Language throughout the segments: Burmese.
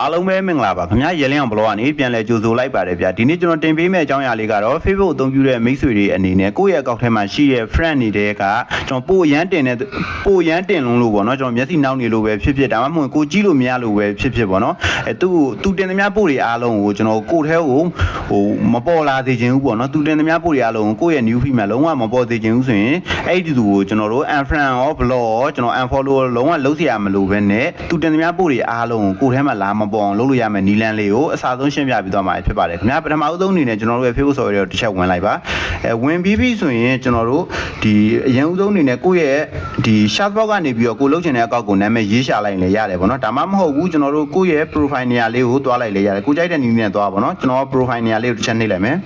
အားလုံးပဲမင်္ဂလာပါခင်ဗျာရဲလင်းအောင်ဘလော့ကနေပြန်လဲကြိုဆိုလိုက်ပါတယ်ဗျာဒီနေ့ကျွန်တော်တင်ပေးမယ့်အကြောင်းအရာလေးကတော့ Facebook အသုံးပြုတဲ့မိတ်ဆွေတွေအနေနဲ့ကိုယ့်ရဲ့အကောင့်ထဲမှာရှိတဲ့ friend နေတဲ့ကကျွန်တော်ပို့ရမ်းတင်တဲ့ပို့ရမ်းတင်လုံးလို့ပေါ့နော်ကျွန်တော်မျက်စိနောက်နေလို့ပဲဖြစ်ဖြစ်ဒါမှမဟုတ်ကိုကြည့်လို့မရလို့ပဲဖြစ်ဖြစ်ပေါ့နော်အဲသူ့သူတင်သမျှပို့တွေအားလုံးကိုကျွန်တော်ကိုယ့်ထဲကိုဟိုမပေါ်လာသေးခြင်းဘူးပေါ့နော်သူတင်သမျှပို့တွေအားလုံးကိုကိုယ့်ရဲ့ new feed မှာလုံးဝမပေါ်သေးခြင်းဘူးဆိုရင်အဲ့ဒီသူကိုကျွန်တော်တို့ unfriend ရော block ရောကျွန်တော် unfollow ရောလုံးဝလုံးเสียမလို့ပဲနဲ့သူတင်သမျှပို့တွေအားလုံးကိုကိုယ်ထဲမှာလာမ ပေါ်အောင်လုပ်လို့ရမယ်နီလန်းလေးကိုအစားဆုံးရှင်းပြပြီးသွားမှာဖြစ်ပါတယ်ခင်ဗျာပထမအဆုံးအနေနဲ့ကျွန်တော်တို့ရဲ့ Facebook story ကိုတစ်ချက်ဝင်လိုက်ပါအဲဝင်ပြီးပြီဆိုရင်ကျွန်တော်တို့ဒီအရင်ဦးဆုံးအနေနဲ့ကိုယ့်ရဲ့ဒီ chatbot ကနေပြီးတော့ကိုလုပ်ချင်တဲ့အကောက်ကိုနာမည်ရေးရှာလိုက်ရင်လည်းရတယ်ပေါ့နော်ဒါမှမဟုတ်ဘူးကျွန်တော်တို့ကိုယ့်ရဲ့ profile နေရာလေးကိုတွားလိုက်လည်းရတယ်ကိုကြိုက်တဲ့နည်းနဲ့တွားပါနော်ကျွန်တော် profile နေရာလေးကိုတစ်ချက်နှိပ်လိုက်မယ်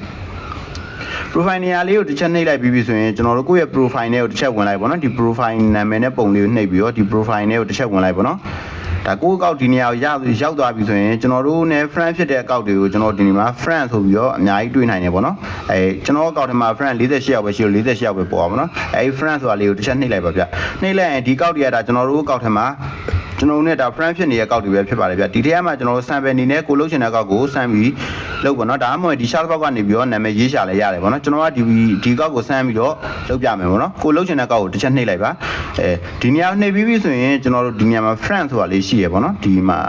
profile နေရာလေးကိုတစ်ချက်နှိပ်လိုက်ပြီးပြီဆိုရင်ကျွန်တော်တို့ကိုယ့်ရဲ့ profile နဲ့ကိုတစ်ချက်ဝင်လိုက်ပါတော့ဒီ profile နာမည်နဲ့ပုံလေးကိုနှိပ်ပြီးတော့ဒီ profile နဲ့ကိုတစ်ချက်ဝင်လိုက်ပါတော့ ဒါကိုယ့်အကောက်ဒီနေရာကိုရောက်ရောက်သွားပြီဆိုရင်ကျွန်တော်တို့နဲ့ friend ဖြစ်တဲ့အကောက်တွေကိုကျွန်တော်ဒီနေမှာ friend ဆိုပြီးတော့အများကြီးတွေ့နိုင်တယ်ပေါ့နော်အဲကျွန်တော်အကောက်ထဲမှာ friend 48ယောက်ပဲရှိလို့48ယောက်ပဲပေါ်ပါပါနော်အဲ friend ဆိုတာလေးကိုတစ်ချက်နှိပ်လိုက်ပါဗျနှိပ်လိုက်ရင်ဒီအကောက်တွေကဒါကျွန်တော်တို့အကောက်ထဲမှာ ကျွန်တော်တို့နဲ့ဒါ friend ဖြစ်နေတဲ့အကောက်တွေပဲဖြစ်ပါတယ်ဗျဒီထဲမှာကျွန်တော်တို့ sample အနေနဲ့ကိုလုတ်ချင်တဲ့အကောက်ကိုစမ်းပြီးလုပ်ပါတော့ဒါမှမဟုတ်ဒီ short box ကနေပြီးတော့နာမည်ရေးရှာလဲရတယ်ပေါ့နော်ကျွန်တော်ကဒီဒီကောက်ကိုစမ်းပြီးတော့လုပ်ပြမယ်ပေါ့နော်ကိုလုတ်ချင်တဲ့ကောက်ကိုတစ်ချက်နှိပ်လိုက်ပါအဲဒီနေရာနှိပ်ပြီးပြီဆိုရင်ကျွန်တော်တို့ဒီနေရာမှာ friend ဆိုတာလေးရှိရပေါ့နော်ဒီမှာ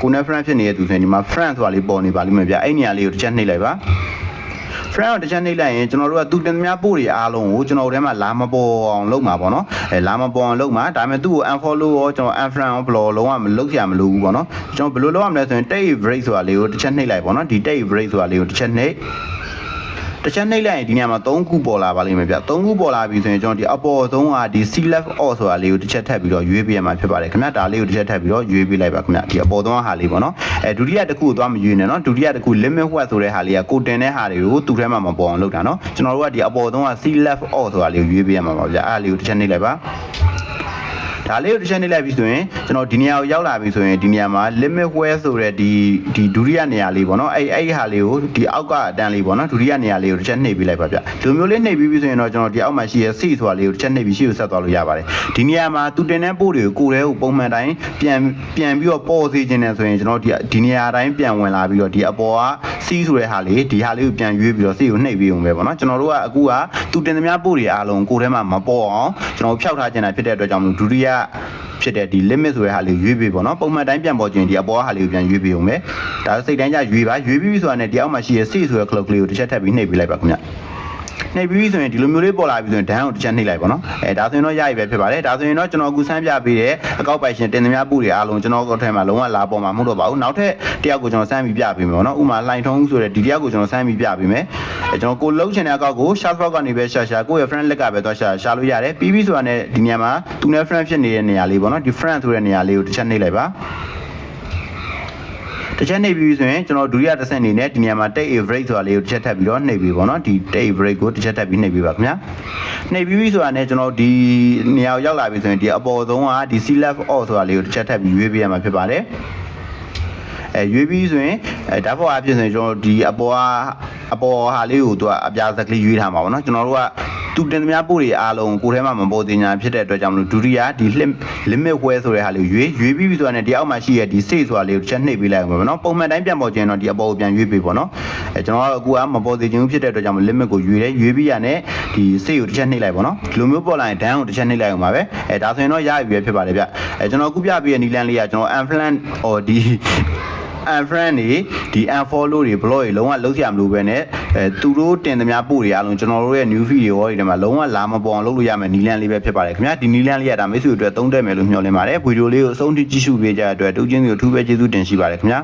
ကိုနဲ့ friend ဖြစ်နေတဲ့သူဆိုရင်ဒီမှာ friend ဆိုတာလေးပေါ်နေပါလိမ့်မယ်ဗျအဲ့နေရာလေးကိုတစ်ချက်နှိပ်လိုက်ပါ friend ကိုတစ်ချက်နှိပ်လိုက်ရင်ကျွန်တော်တို့ကသူတင်သမျှပို့တွေအားလုံးကိုကျွန်တော်တို့ထဲမှာလာမပေါ်အောင်လုပ်မှာပေါ့နော်အဲလာမပေါ်အောင်လုပ်မှာဒါပေမဲ့သူ့ကို unfollow ရောကျွန်တော် unfriend ရော block လုံးဝမလုပ်ရမလို့ဘူးပေါ့နော်ကျွန်တော်ဘယ်လိုလုပ်ရမလဲဆိုရင် take break ဆိုတာလေးကိုတစ်ချက်နှိပ်လိုက်ပေါ့နော်ဒီ take break ဆိုတာလေးကိုတစ်ချက်နှိပ် တစ်ချက်နှိပ်လိုက်ရင်ဒီနေရာမှာ3ခုပေါ်လာပါလိမ့်မယ်ဗျ3ခုပေါ်လာပြီဆိုရင်ကျွန်တော်ဒီအပေါ်ဆုံးကဒီ C left off ဆိုတာလေးကိုတစ်ချက်ထပ်ပြီးတော့ရွေးပေးရမှာဖြစ်ပါတယ်ခင်ဗျဒါလေးကိုတစ်ချက်ထပ်ပြီးတော့ရွေးပေးလိုက်ပါခင်ဗျဒီအပေါ်ဆုံးဟာလေးပေါ့နော်အဲဒုတိယတစ်ခုကိုသွားမရွေးနဲ့နော်ဒုတိယတစ်ခု limit what ဆိုတဲ့ဟာလေးကကိုတင်တဲ့ဟာတွေကိုသူ့ထဲမှာမပေါ်အောင်လုပ်တာနော်ကျွန်တော်တို့ကဒီအပေါ်ဆုံးက C left off ဆိုတာလေးကိုရွေးပေးရမှာပါဗျအဲ့ဒါလေးကိုတစ်ချက်နှိပ်လိုက်ပါ ဒါလေးကိုတစ်ချက်နှိပ်လိုက်ပြီဆိုရင်ကျွန်တော်ဒီနေရာကိုရောက်လာပြီဆိုရင်ဒီနေရာမှာ limit where ဆိုတဲ့ဒီဒီဒုတိယနေရာလေးပေါ့နော်အဲ့အဲ့ဒီဟာလေးကိုဒီအောက်ကအတန်းလေးပေါ့နော်ဒုတိယနေရာလေးကိုတစ်ချက်နှိပ်ပေးလိုက်ပါဗျဒီလိုမျိုးလေးနှိပ်ပြီးပြီဆိုရင်တော့ကျွန်တော်ဒီအောက်မှာရှိရဲ့ C ဆိုတာလေးကိုတစ်ချက်နှိပ်ပြီးရှေ့ကိုဆက်သွားလို့ရပါတယ်ဒီနေရာမှာသူတင်တဲ့ပို့တွေကိုကိုယ်တည်းကိုပုံမှန်တိုင်းပြန်ပြန်ပြီးတော့ပေါ်စေခြင်းနဲ့ဆိုရင်ကျွန်တော်ဒီဒီနေရာတိုင်းပြန်ဝင်လာပြီးတော့ဒီအပေါ်က C ဆိုတဲ့ဟာလေးဒီဟာလေးကိုပြန်ရွေးပြီးတော့ C ကိုနှိပ်ပြီးအောင်ပဲပေါ့နော်ကျွန်တော်တို့ကအခုကသူတင်သမျှပို့တွေအားလုံးကိုယ်ထဲမှာမပေါ်အောင်ကျွန်တော်ဖြောက်ထားခြင်းတာဖြစ်တဲ့အတွက်ကြောင့်မလို့ဒုတိယဖြစ်တဲ့ဒီ limit ဆိုတဲ့ဟာလေးရွေးပေးပေါ့နော်ပုံမှန်တိုင်းပြန်ပေါ်ခြင်းဒီအပေါ်ဟာလေးကိုပြန်ရွေးပေးအောင်ပဲဒါစိတ်တိုင်းကြရွေးပါရွေးပြီးပြီဆိုတာနဲ့ဒီအောက်မှာရှိရဲ့ C ဆိုတဲ့ clock လေးကိုတစ်ချက်ထပ်ပြီးနှိပ်ပေးလိုက်ပါခင်ဗျ နှိပ်ပြီးပြီဆိုရင်ဒီလိုမျိုးလေးပေါ်လာပြီဆိုရင်ဒန်းကိုတစ်ချက်နှိပ်လိုက်ပါတော့အဲဒါဆိုရင်တော့ရပြီပဲဖြစ်ပါတယ်ဒါဆိုရင်တော့ကျွန်တော်အခုစမ်းပြပေးတဲ့အကောက်ပိုင်ရှင်တင်သမျှပူတွေအားလုံးကျွန်တော်ကောက်ထဲမှာလုံးဝလာပေါ်မှာမဟုတ်တော့ပါဘူးနောက်ထပ်တယောက်ကိုကျွန်တော်စမ်းပြီးပြပေးမယ်ပေါ့နော်ဥမာလှိုင်ထုံးဆိုတဲ့ဒီတယောက်ကိုကျွန်တော်စမ်းပြီးပြပေးမယ်အဲကျွန်တော်ကိုလုံးချင်တဲ့အကောက်ကို short box ကနေပဲရှာရှာကိုယ့်ရဲ့ friend လက်ကပဲသွားရှာရှာလို့ရတယ်ပြီးပြီဆိုတာနဲ့ဒီနေရာမှာသူနဲ့ friend ဖြစ်နေတဲ့နေရာလေးပေါ့နော်ဒီ friend ဆိုတဲ့နေရာလေးကိုတစ်ချက်နှိပ်လိုက်ပါ တစ်ချက်နှိပ်ပြီးဆိုရင်ကျွန်တော်ဒုတိယတစ်ဆင့်အနေနဲ့ဒီနေရာမှာ take a break ဆိုတာလေးကိုတစ်ချက်ထပ်ပြီးတော့နှိပ်ပြီးပေါ့နော်ဒီ take a break ကိုတစ်ချက်ထပ်ပြီးနှိပ်ပြီးပါခင်ဗျာနှိပ်ပြီးပြီဆိုတာနဲ့ကျွန်တော်ဒီနေရာကိုရောက်လာပြီဆိုရင်ဒီအပေါ်ဆုံးကဒီ C left off ဆိုတာလေးကိုတစ်ချက်ထပ်ပြီးရွေးပေးရမှာဖြစ်ပါတယ်အဲရွေးပြီးဆိုရင်အဲဓာတ်ပေါ်အဖြစ်ဆိုရင်ကျွန်တော်ဒီအပေါ်ကအပေါ်ဟာလေးကိုသူကအပြားစက်ကလေးရွေးထားမှာပေါ့နော်ကျွန်တော်တို့က သူတင်သမျှပို့တွေအားလုံးကိုယ်ထဲမှာမပေါ်တင်ညာဖြစ်တဲ့အတွက်ကြောင့်မလို့ဒုတိယဒီ limit where ဆိုတဲ့ဟာလေးကိုရွေးရွေးပြီးပြီဆိုတာနဲ့ဒီအောက်မှာရှိရဲ့ဒီ save ဆိုတာလေးကိုတစ်ချက်နှိပ်ပေးလိုက်အောင်ပေါ့နော်ပုံမှန်တိုင်းပြန်ပေါ်ခြင်းတော့ဒီအပေါ်ကိုပြန်ရွေးပေးပေါ့နော်အဲကျွန်တော်ကအခုကမပေါ်သေးခြင်းဖြစ်တဲ့အတွက်ကြောင့် limit ကိုရွေးတယ်ရွေးပြီးရနဲ့ဒီ save ကိုတစ်ချက်နှိပ်လိုက်ပေါ့နော်ဒီလိုမျိုးပေါ်လာရင် down ကိုတစ်ချက်နှိပ်လိုက်အောင်ပါပဲအဲဒါဆိုရင်တော့ရပြီပဲဖြစ်ပါတယ်ဗျအဲကျွန်တော်အခုပြပေးတဲ့နီလန်လေးကကျွန်တော် unflan or ဒီ unfriend တွေဒီ unfollow တွေ blog တွေလုံးဝလုံးစရာမလိုပဲနဲ့အဲသူတို့တင်သမျှပို့တွေအားလုံးကျွန်တော်တို့ရဲ့ new feed တွေရောဒီထဲမှာလုံးဝလာမပေါ်အောင်လုပ်လို့ရမယ်နီလန်းလေးပဲဖြစ်ပါတယ်ခင်ဗျာဒီနီလန်းလေးကဒါမိတ်ဆွေတို့အတွက်သုံးတက်မယ်လို့မျှော်လင့်ပါတယ်ဗီဒီယိုလေးကိုအဆုံးထိကြည့်ရှုပေးကြတဲ့အတွက်တူချင်းစီကိုအထူးပဲကျေးဇူးတင်ရှိပါတယ်ခင်ဗျာ